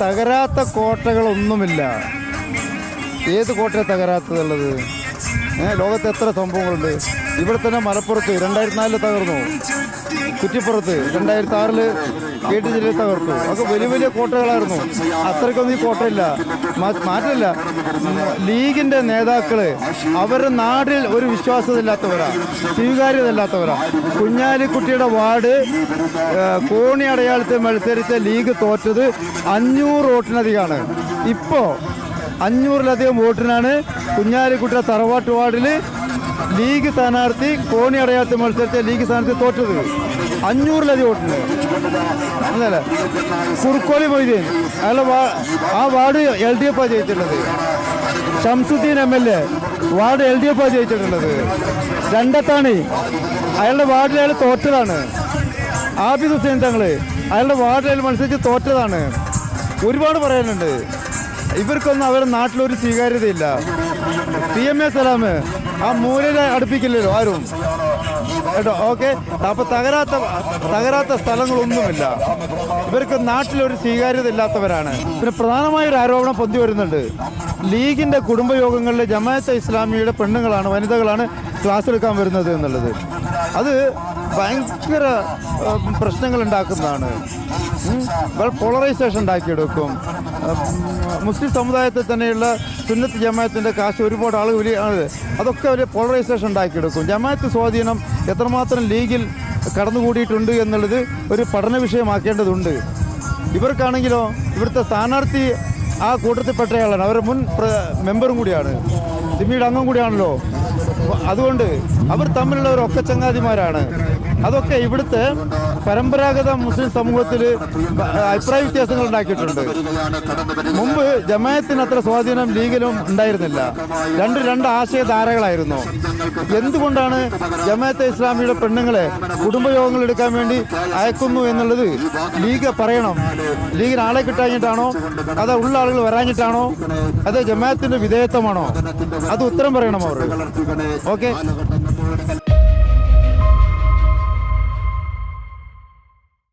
തകരാത്ത കോട്ടകളൊന്നുമില്ല. ഏത് കോട്ടയെ തകരാത്തതുള്ളത്? ലോകത്ത് എത്ര സംഭവങ്ങളുണ്ട്? ഇവിടെ തന്നെ മലപ്പുറത്ത് രണ്ടായിരത്തി നാലിൽ തകർന്നു. കുറ്റിപ്പുറത്ത് രണ്ടായിരത്തി ആറിൽ കെ ടി ജില്ലയിൽ തകർത്തു. അതൊക്കെ വലിയ വലിയ കോട്ടകളായിരുന്നു. അത്രയ്ക്കൊന്നും ഈ കോട്ടയില്ല. മാറ്റില്ല ലീഗിന്റെ നേതാക്കൾ അവരുടെ നാടിൽ ഒരു വിശ്വാസത ഇല്ലാത്തവരാ സ്വീകാര്യത ഇല്ലാത്തവരാ കുഞ്ഞാലിക്കുട്ടിയുടെ വാർഡ് കോണി അടയാളത്തിൽ മത്സരിച്ച ലീഗ് തോറ്റത് അഞ്ഞൂറ് വോട്ടിനധികമാണ്. ഇപ്പോ അഞ്ഞൂറിലധികം വോട്ടിനാണ് കുഞ്ഞാലിക്കുട്ട തറവാട്ട് വാർഡിൽ ലീഗ് സ്ഥാനാർത്ഥി കോണി അടയാത്ത മത്സരത്തെ ലീഗ് സ്ഥാനാർത്ഥി തോറ്റത്. അഞ്ഞൂറിലധികം വോട്ടിന്. അല്ലല്ലേ. കുറുക്കോളി മൊയ്തീൻ. അയാളെ ആ ward L D F ജയിച്ചിട്ടുള്ളത്. Shamsudheen M L A ward L D F ജയിച്ചിട്ടുള്ളത്. Randathani. അയാളുടെ വാർഡിൽ അയാൾ തോറ്റതാണ്. ആബിദ് ഹുസൈൻ തങ്ങൾ അയാളുടെ വാർഡിൽ മത്സരിച്ച് തോറ്റതാണ്. ഒരുപാട് പറയാനുണ്ട്. ഇവർക്കൊന്നും അവരുടെ നാട്ടിലൊരു സ്വീകാര്യതയില്ല. P M A Salam. ആ മൂലയിൽ അടുപ്പിക്കില്ലല്ലോ ആരും. കേട്ടോ? ഓക്കെ. അപ്പൊ തകരാത്ത തകരാത്ത സ്ഥലങ്ങളൊന്നുമില്ല. ഇവർക്ക് നാട്ടിലൊരു സ്വീകാര്യത ഇല്ലാത്തവരാണ് പിന്നെ പ്രധാനമായ ഒരു ആരോപണം പൊന്തി വരുന്നുണ്ട്. ലീഗിന്റെ കുടുംബയോഗങ്ങളിലെ ജമാഅത്തെ ഇസ്ലാമിയുടെ പെണ്ണുങ്ങളാണ് വനിതകളാണ്. ക്ലാസ് എടുക്കാൻ വരുന്നത് എന്നുള്ളത്. അത് ഭയങ്കര പ്രശ്നങ്ങൾ ഉണ്ടാക്കുന്നതാണ്. പോളറൈസേഷൻ ഉണ്ടാക്കിയെടുക്കും. മുസ്ലിം സമുദായത്തിൽ തന്നെയുള്ള സുന്നത്ത് ജമായത്തിന്റെ കാശ് ഒരുപാട് ആളുകൾ വലിയ അതൊക്കെ ഒരു പോളറൈസേഷൻ ഉണ്ടാക്കിയെടുക്കും. ജമായത്ത് സ്വാധീനം എത്രമാത്രം ലീഗിൽ കടന്നുകൂടിയിട്ടുണ്ട് എന്നുള്ളത് ഒരു പഠന വിഷയമാക്കേണ്ടതുണ്ട്. ഇവർക്കാണെങ്കിലോ ഇവിടുത്തെ സ്ഥാനാർത്ഥി ആ കൂട്ടത്തിൽപ്പെട്ടയാളാണ്. അവരുടെ മുൻ മെമ്പറും കൂടിയാണ്. സിമിയുടെ അംഗം കൂടിയാണല്ലോ. അതുകൊണ്ട് അവർ തമ്മിലുള്ള ഒരു ഒക്ക ചങ്ങാതിമാരാണ് അതൊക്കെ ഇവിടുത്തെ പരമ്പരാഗത മുസ്ലിം സമൂഹത്തിൽ അഭിപ്രായ വ്യത്യാസങ്ങൾ ഉണ്ടാക്കിയിട്ടുണ്ട്. മുമ്പ് ജമായത്തിന് അത്ര സ്വാധീനം ലീഗിലും ഉണ്ടായിരുന്നില്ല. രണ്ട് രണ്ട് ആശയധാരകളായിരുന്നു. എന്തുകൊണ്ടാണ് ജമാഅത്തെ ഇസ്ലാമിയുടെ പെണ്ണുങ്ങളെ കുടുംബയോഗങ്ങൾ എടുക്കാൻ വേണ്ടി അയക്കുന്നു എന്നുള്ളത് ലീഗ് പറയണം. ലീഗിന് ആളെ കിട്ടാഞ്ഞിട്ടാണോ? അതോ ഉള്ള ആളുകൾ വരാഞ്ഞിട്ടാണോ? അതോ ജമാഅത്തിന്റെ വിധേയത്വമാണോ? അത് ഉത്തരം പറയണം അവർ ഓക്കെ?